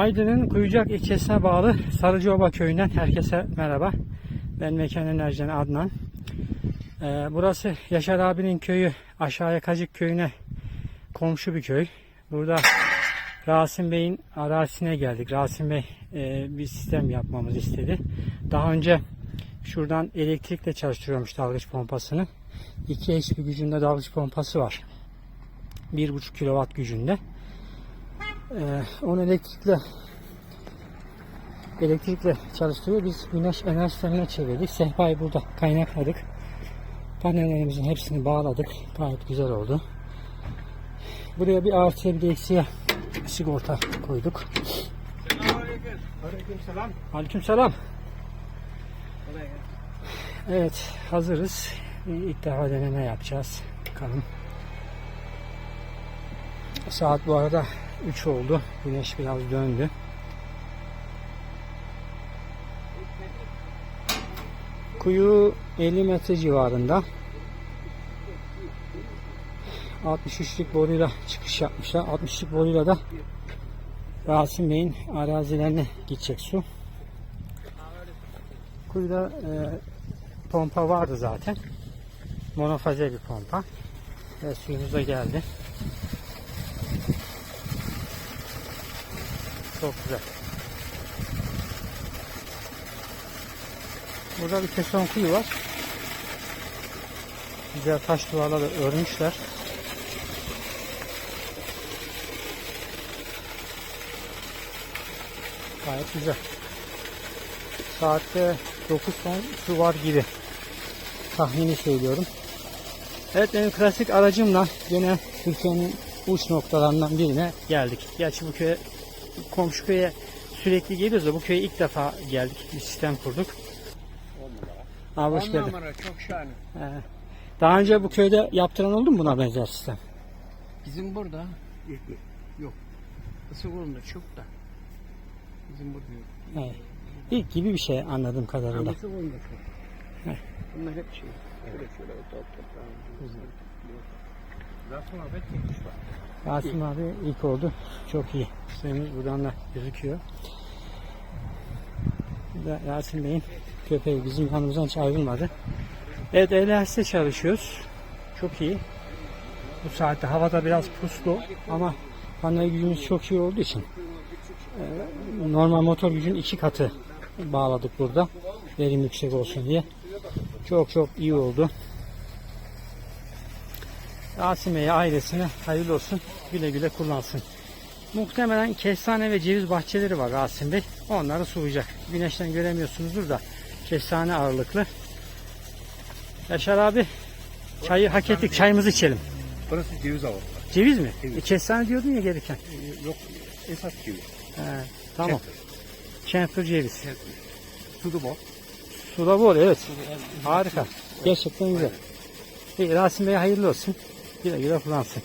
Aydın'ın Kuyucak ilçesine bağlı Sarıcıoba köyünden herkese merhaba. Ben Mekan Enerji'den Adnan. Ee, burası Yaşar abinin köyü aşağıya Kacık köyüne komşu bir köy. Burada Rasim Bey'in arazisine geldik. Rasim Bey e, bir sistem yapmamızı istedi. Daha önce şuradan elektrikle çalıştırıyormuş dalgıç pompasını. 2 HP gücünde dalgıç pompası var. 1.5 kW gücünde. Ee, onu elektrikle elektrikle çalıştırıyor. Biz güneş enerjisine çevirdik. Sehpayı burada kaynakladık. Panellerimizin hepsini bağladık. Gayet güzel oldu. Buraya bir artıya bir eksiye sigorta koyduk. Aleykümselam. Aleyküm selam. Evet hazırız. İlk defa deneme yapacağız. Bakalım. Saat bu arada 3 oldu. Güneş biraz döndü. Kuyu 50 metre civarında. 63'lük boruyla çıkış yapmışlar. 60'lık boruyla da Rasim Bey'in arazilerine gidecek su. Kuyuda e, pompa vardı zaten. Monofaze bir pompa. Ve suyumuz da geldi. Çok güzel. Burada bir keson kuyu var. Güzel taş duvarla da örmüşler. Gayet güzel. Saatte 9 ton su var gibi. Tahmini söylüyorum. Evet benim klasik aracımla yine Türkiye'nin uç noktalarından birine geldik. Gerçi bu köye komşu köye sürekli geliyoruz da bu köye ilk defa geldik. Bir sistem kurduk. Abi hoş geldin. numara çok şahane. Ee, Daha önce bu köyde yaptıran oldu mu buna benzer sistem? Bizim burada yok. Isıgur'unda çok da. Bizim burada yok. Evet. İlk gibi bir şey anladığım kadarıyla. Ama Isıgur'unda çok. Heh. Bunlar hep şey. Şöyle şöyle top toprağın. Zaten abi çekmiş var. Rasim abi ilk oldu. Çok iyi. Suyumuz buradan da gözüküyor. Bu da Rasim Bey'in köpeği bizim yanımızdan hiç ayrılmadı. Evet ELS'te çalışıyoruz. Çok iyi. Bu saatte havada biraz puslu ama panel gücümüz çok iyi olduğu için e, normal motor gücün iki katı bağladık burada. Verim yüksek olsun diye. Çok çok iyi oldu. Rasim Bey'e ailesine hayırlı olsun. Güle güle kullansın. Muhtemelen kestane ve ceviz bahçeleri var Rasim Bey. Onları sulayacak. Güneşten göremiyorsunuzdur da kestane ağırlıklı. Yaşar abi çayı hak ettik. Çayımızı içelim. Burası ceviz avı. Ceviz mi? Evet. E, kestane diyordun ya gelirken. Yok esas ceviz. He, tamam. Çentur ceviz. Sudu bol. Suda bol evet. Harika. Gerçekten güzel. Rasim Bey'e hayırlı olsun. Güle güle kullansın.